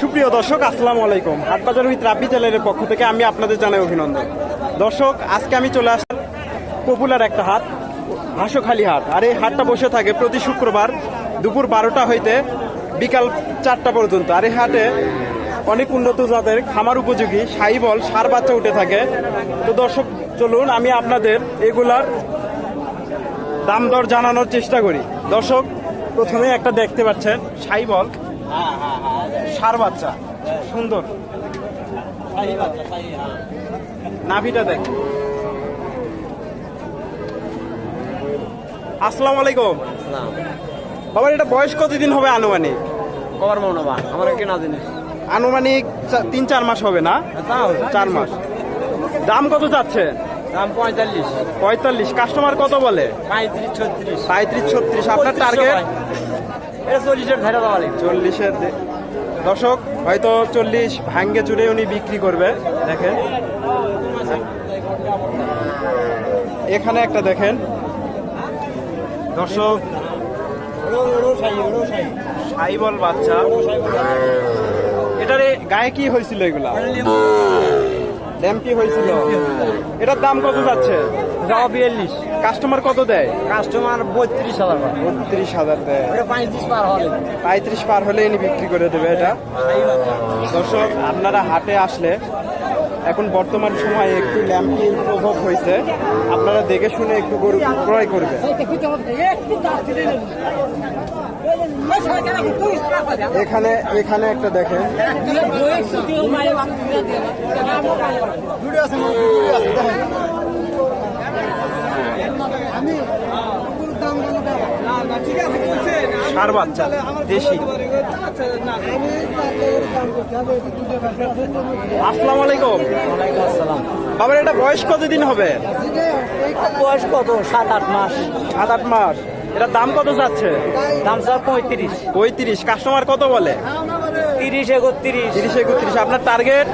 সুপ্রিয় দর্শক, আসসালামু আলাইকুম। হাটবাজার উইথ রাব্বি চ্যানেলের পক্ষ থেকে আমি আপনাদের জানাই অভিনন্দন। দর্শক, আজকে আমি চলে আসলাম পপুলার একটা হাট হাঁসখালি হাট। আর এই হাটটা বসে থাকে প্রতি শুক্রবার দুপুর বারোটা হইতে বিকাল চারটা পর্যন্ত। আর এই হাটে অনেক উন্নত জাতের খামার উপযোগী সাইবল সার বাচ্চা উঠে থাকে। তো দর্শক, চলুন আমি আপনাদের এগুলার দাম দর জানানোর চেষ্টা করি। দর্শক, প্রথমে একটা দেখতে পাচ্ছেন সাইবল সার বাচ্চা সুন্দর। নাভিটা দেখ। আসসালামু আলাইকুম। বাবা এটা বয়স কতদিন হবে আনুমানিক? কবার মনে বা আমার কেনা জিনিস। আনুমানিক তিন চার মাস হবে না? চার মাস। দাম কত যাচ্ছে? দাম পঁয়তাল্লিশ। পঁয়তাল্লিশ। কাস্টমার কত বলে? পঁয়ত্রিশ ছত্রিশ। পঁয়ত্রিশ ছত্রিশ। আপনার টার্গেট এটা চল্লিশের ধারে দেওয়া লাগবে। চল্লিশের দর্শক হয়তো চল্লিশ ভাঙ্গে চুড়ে উনি বিক্রি করবে। দেখেন। এখানে একটা দেখেন। দর্শক সাইবল বাচ্চা। এটার গায়ে কি হয়েছিল এগুলা? ড্যাম কি হয়েছিল? এটার দাম কত যাচ্ছে? যাওয়া বিয়াল্লিশ। কাস্টমার কত দেয়? কাস্টমার বত্রিশ হাজার বত্রিশ হাজার দেয়। পঁয়ত্রিশ পার হলে। পঁয়ত্রিশ পার হলে ইনি বিক্রি করে দেবে এটা। দর্শক আপনারা হাটে আসলে এখন বর্তমান সময়ে একটু ল্যাম্পির প্রভাব হয়েছে। আপনারা দেখে শুনে একটু গরু ক্রয় করবে এখানে এখানে একটা দেখেন। সার বাচ্চা দেশি। আসসালামু আলাইকুম। আসসালাম। বাবার এটা বয়স কতদিন হবে? বয়স কত? সাত আট মাস। সাত আট মাস। এটা দাম কত যাচ্ছে? দাম স্যার পঁয়ত্রিশ। পঁয়ত্রিশ। কাস্টমার কত বলে? তিরিশ একত্রিশ। তিরিশ একত্রিশ। আপনার টার্গেট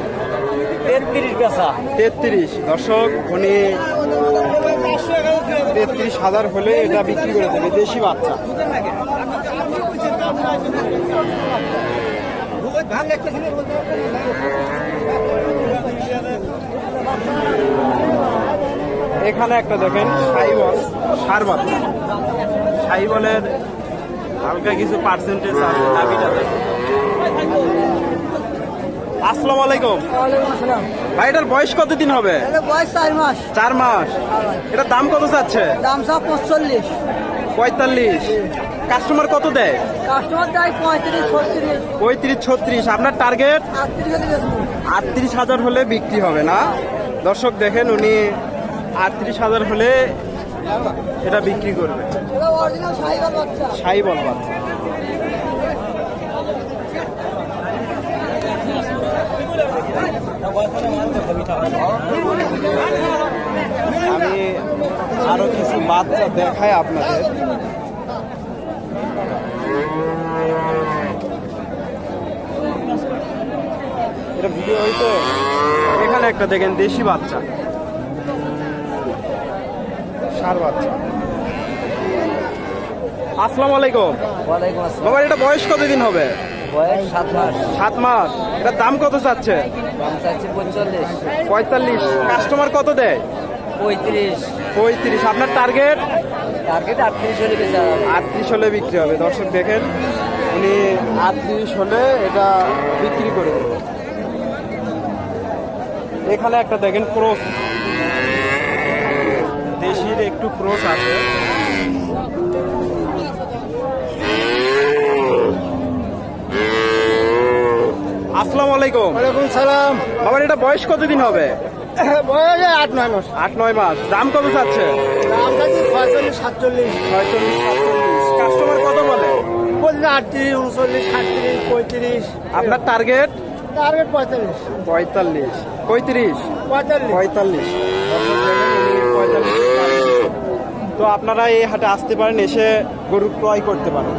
তেত্রিশ বেচা। তেত্রিশ। দর্শক উনি তেত্রিশ হাজার হলে এটা বিক্রি করে দেবে, দেশি বাচ্চা। এখানে একটা দেখেন, সাইবল সার বাচ্চা সাইবলের হালকা কিছু পার্সেন্টেজ আছে দাবিটা দেখেন। আসসালামু আলাইকুম। ভাই এটার বয়স কতদিন হবে? বয়স চার মাস। চার মাস। এটার দাম কত চাচ্ছে? দাম সব পঁচল্লিশ পঁয়তাল্লিশ। কাস্টমার কত দেয়? কাস্টমার দেয় পঁয়ত্রিশ ছত্রিশ। পঁয়ত্রিশ ছত্রিশ। আপনার টার্গেট আটত্রিশ হাজার হলে বিক্রি হবে না? দর্শক দেখেন উনি আটত্রিশ হাজার হলে এটা বিক্রি করবে। এটা সাই বল বাচ্চা। আমি আরও কিছু বাচ্চা দেখাই আপনাদের এটা ভিডিও হইতো এখানে একটা দেখেন দেশি বাচ্চা সার বাচ্চা আসসালামু। আলাইকুম বাবা এটা বয়স কতদিন হবে? সাত মাস। এটার দাম কত চাচ্ছে? পঁয়তাল্লিশ। পঁয়তাল্লিশ। কাস্টমার কত দেয়? পঁয়ত্রিশ। পঁয়ত্রিশ। আপনার টার্গেট? টার্গেট আটত্রিশ হলে বেচা আটত্রিশ হলে বিক্রি হবে। দর্শক দেখেন উনি আটত্রিশ হলে এটা বিক্রি করে দেবে। এখানে একটা দেখেন ক্রোস। দেশির একটু ক্রোস আছে। আসসালামু আলাইকুম। ওয়ালাইকুম সালাম। বাবার এটা বয়স কতদিন হবে? বয়স আট নয় মাস। আট নয় মাস। দাম কত চাচ্ছে? দাম চাচ্ছি পঁয়তাল্লিশ সাতচল্লিশ। ছয়চল্লিশ সাতচল্লিশ। কাস্টমার কত বলে? বলছে আটত্রিশ উনচল্লিশ সাতত্রিশ পঁয়ত্রিশ। আপনার টার্গেট টার্গেট পঁয়তাল্লিশ। পঁয়তাল্লিশ। পঁয়ত্রিশ? পঁয়তাল্লিশ। পঁয়তাল্লিশ। তো আপনারা এই হাটে আসতে পারেন এসে গরু ক্রয় করতে পারেন।